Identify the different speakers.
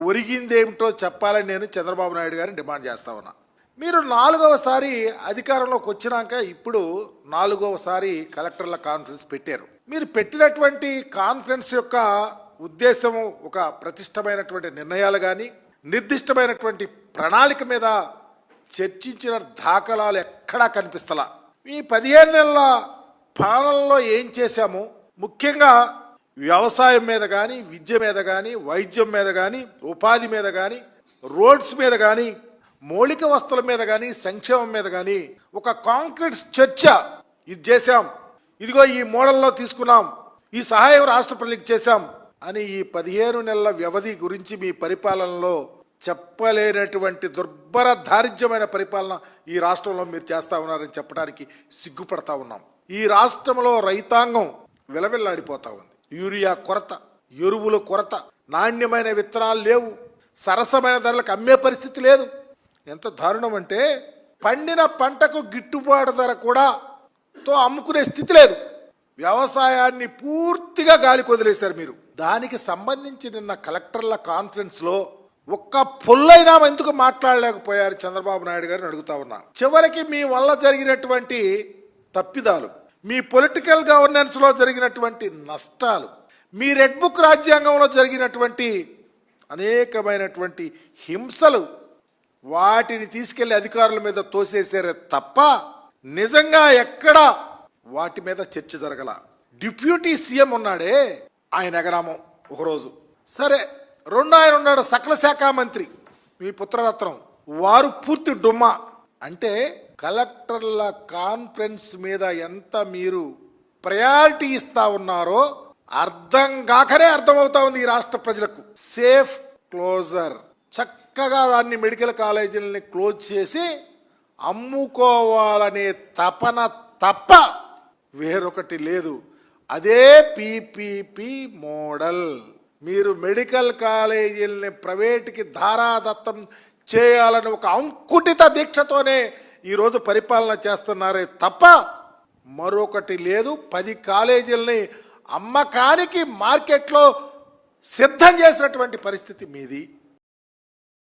Speaker 1: ఒరిగిందేమిటో చెప్పాలని నేను చంద్రబాబు నాయుడు గారిని డిమాండ్ చేస్తా ఉన్నా. మీరు నాలుగవసారి అధికారంలోకి వచ్చినాక ఇప్పుడు నాలుగవసారి కలెక్టర్ల కాన్ఫరెన్స్ పెట్టారు. మీరు పెట్టినటువంటి కాన్ఫరెన్స్ యొక్క ఉద్దేశం ఒక ప్రతిష్టమైనటువంటి నిర్ణయాలు కానీ నిర్దిష్టమైనటువంటి ప్రణాళిక మీద చర్చించిన దాఖలాలు ఎక్కడా కనిపిస్తలా. ఈ పదిహేను నెలల పాలనలో ఏం చేశాము? ముఖ్యంగా వ్యవసాయం మీద కానీ విద్య మీద కానీ వైద్యం మీద కానీ ఉపాధి మీద కానీ రోడ్స్ మీద కానీ మౌలిక వస్తువుల మీద కానీ సంక్షేమం మీద కానీ ఒక కాంక్రీట్ చర్చ ఇది చేశాం. ఇదిగో ఈ మోడల్లో తీసుకున్నాం. ఈ సహాయం రాష్ట్ర ప్రజలకు చేశాం అని ఈ పదిహేను నెలల వ్యవధి గురించి మీ పరిపాలనలో చెప్పలేనటువంటి దుర్భర దారిద్ర్యమైన పరిపాలన ఈ రాష్ట్రంలో మీరు చేస్తా ఉన్నారని చెప్పడానికి సిగ్గుపడతా ఉన్నాం. ఈ రాష్ట్రంలో రైతాంగం విలవిల్లాడిపోతా ఉంది. యూరియా కొరత ఎరువుల కొరత నాణ్యమైన విత్తనాలు లేవు. సరసమైన ధరలకు అమ్మే పరిస్థితి లేదు. ఎంత దారుణం అంటే పండిన పంటకు గిట్టుబాటు ధర కూడా తో అమ్ముకునే స్థితి లేదు. వ్యవసాయాన్ని పూర్తిగా గాలికి వదిలేశారు మీరు. దానికి సంబంధించి నిన్న కలెక్టర్ల కాన్ఫరెన్స్లో ఒక్క పొల్లైనా ఎందుకు మాట్లాడలేకపోయారు చంద్రబాబు నాయుడు గారిని అడుగుతా ఉన్నా. చివరికి మీ వల్ల జరిగినటువంటి తప్పిదాలు. మీ పొలిటికల్ గవర్నెన్స్లో జరిగినటువంటి నష్టాలు మీ రెడ్ బుక్ రాజ్యాంగంలో జరిగినటువంటి అనేకమైనటువంటి హింసలు వాటిని తీసుకెళ్ళి అధికారుల మీద తోసేసారే తప్ప నిజంగా ఎక్కడ వాటి మీద చర్చ జరగల. డిప్యూటీ సీఎం ఉన్నాడే ఆయన ఎగరామం ఒకరోజు. సరే రెండు ఆయన ఉన్నాడు సకల శాఖ మంత్రి మీ పుత్రరత్నం. వారు పూర్తి డుమ్మ. అంటే కలెక్టర్ల కాన్ఫరెన్స్ మీద ఎంత మీరు ప్రయారిటీ ఇస్తా ఉన్నారో అర్థం కాకనే అర్థమవుతా ఉంది ఈ రాష్ట్ర ప్రజలకు. Safe closure. చక్కగా దాన్ని మెడికల్ కాలేజీలని క్లోజ్ చేసి అమ్ముకోవాలనే తపన తప్ప వేరొకటి లేదు. అదే పీపీపీ మోడల్. మీరు మెడికల్ కాలేజీలని ప్రైవేట్కి ధారాదత్తం చేయాలని ఒక అంకుటిత దీక్షతోనే ఈరోజు పరిపాలన చేస్తున్నారే తప్ప మరొకటి లేదు. పది కాలేజీలని అమ్మకానికి మార్కెట్లో సిద్ధం చేసినటువంటి పరిస్థితి మీది.